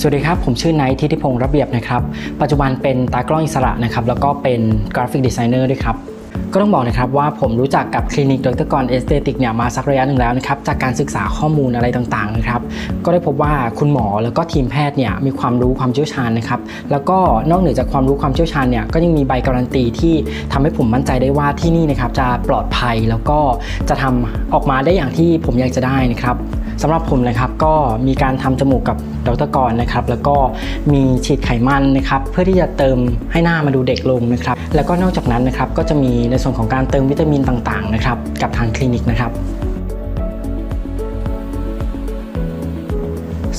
สวัสดีครับ ผมชื่อไนท์ทิติพงษ์ระเบียบนะครับ ปัจจุบันเป็นตากล้องอิสระนะครับ แล้วก็เป็นกราฟิกดีไซเนอร์ด้วยครับ ก็ต้องบอกนะครับว่าผมรู้จักกับคลินิกดรกรเอสเตติกเนี่ยมาสักระยะหนึ่งแล้วนะครับ จากการศึกษาข้อมูลอะไรต่างๆนะครับ ก็ได้พบว่าคุณหมอแล้วก็ทีมแพทย์เนี่ยมีความรู้ความเชี่ยวชาญนะครับ แล้วก็นอกเหนือจากความรู้ความเชี่ยวชาญเนี่ยก็ยังมีใบการันตีที่ทำให้ผมมั่นใจได้ว่าที่นี่นะครับจะปลอดภัยแล้วก็จะทำออกมาได้อย่างที่ผมอยากจะได้นะครับ สำหรับผมนะครับก็มีการทำจมูกกับดรกรนะครับแล้วก็มีฉีดไขมันนะครับเพื่อที่จะเติมให้หน้ามาดูเด็กลงนะครับแล้วก็นอกจากนั้นนะครับก็จะมีในส่วนของการเติมวิตามินต่างๆนะครับกับทางคลินิกนะครับ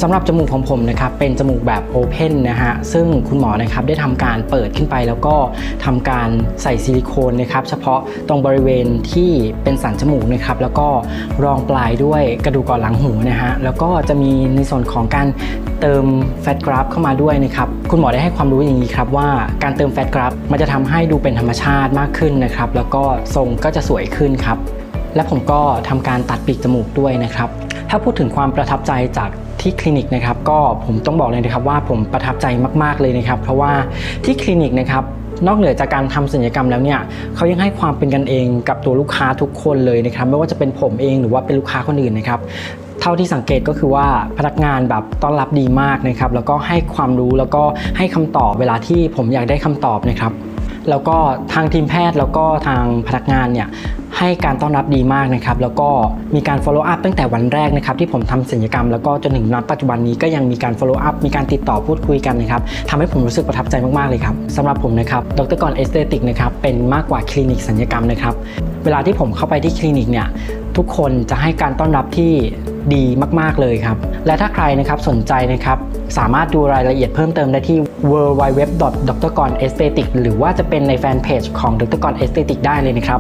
สำหรับจมูกของผมนะครับเป็นจมูกแบบโอเพนนะฮะซึ่งคุณหมอนะครับได้ทำการเปิดขึ้นไปแล้วก็ทำการใส่ซิลิโคนนะครับเฉพาะตรงบริเวณที่เป็นสันจมูกนะครับแล้วก็รองปลายด้วยกระดูกก่อนหลังหูนะฮะแล้วก็จะมีในส่วนของการเติมแฟตกราฟเข้ามาด้วยนะครับคุณหมอได้ให้ความรู้อย่างนี้ครับว่าการเติมแฟตกราฟมันจะทำให้ดูเป็นธรรมชาติมากขึ้นนะครับแล้วก็ทรงก็จะสวยขึ้นครับและผมก็ทำการตัดปีกจมูกด้วยนะครับถ้าพูดถึงความประทับใจจาก ที่คลินิกนะครับก็ผมต้องบอกเลยนะครับว่าผมประทับใจมาก ๆเลยนะครับ เพราะว่าที่คลินิกนะครับนอกเหนือจากการทำศัลยกรรมแล้วเนี่ยเขายังให้ความเป็นกันเองกับตัวลูกค้าทุกคนเลยนะครับไม่ว่าจะเป็นผมเองหรือว่าเป็นลูกค้าคนอื่นนะครับเท่าที่สังเกตก็คือว่าพนักงานแบบต้อนรับดีมากนะครับแล้วก็ให้ความรู้แล้วก็ให้คำตอบเวลาที่ผมอยากได้คำตอบนะครับ แล้วก็ทางทีมแพทย์แล้วก็ทางพนักงานเนี่ยให้การต้อนรับดีมากนะครับ แล้วก็มีการ follow up ตั้งแต่วันแรกนะครับที่ผมทำศัลยกรรมแล้วก็จนถึงณปัจจุบันนี้ก็ยังมีการ follow up มีการติดต่อพูดคุยกันนะครับทำให้ผมรู้สึกประทับใจมากๆเลยครับสำหรับผมนะครับดรกรเอสเตติกนะครับเป็นมากกว่าคลินิกศัลยกรรมนะครับ เวลาที่ผมเข้าไปที่คลินิกเนี่ยทุกคนจะให้การต้อนรับที่ ดีมาก ๆ เลยครับ และถ้าใครนะครับสนใจนะครับ สามารถดูรายละเอียดเพิ่มเติมได้ที่ w w w d r g o n e s t h e t i c หรือว่าจะเป็นในแฟนเพจของ d r g o n e s t h e t i c ได้เลยนะครับ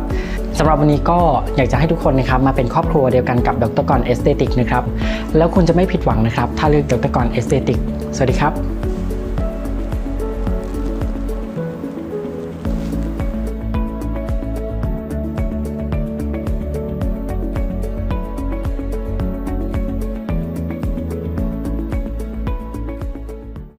สำหรับวันนี้ก็อยากจะให้ทุกคนนะครับมาเป็นครอบครัวเดียวกันกับ d r g o n e s t h e t i c นะครับ แล้วคุณจะไม่ผิดหวังนะครับ ถ้าเลือก d r g o n e s t h e t i c สวัสดีครับ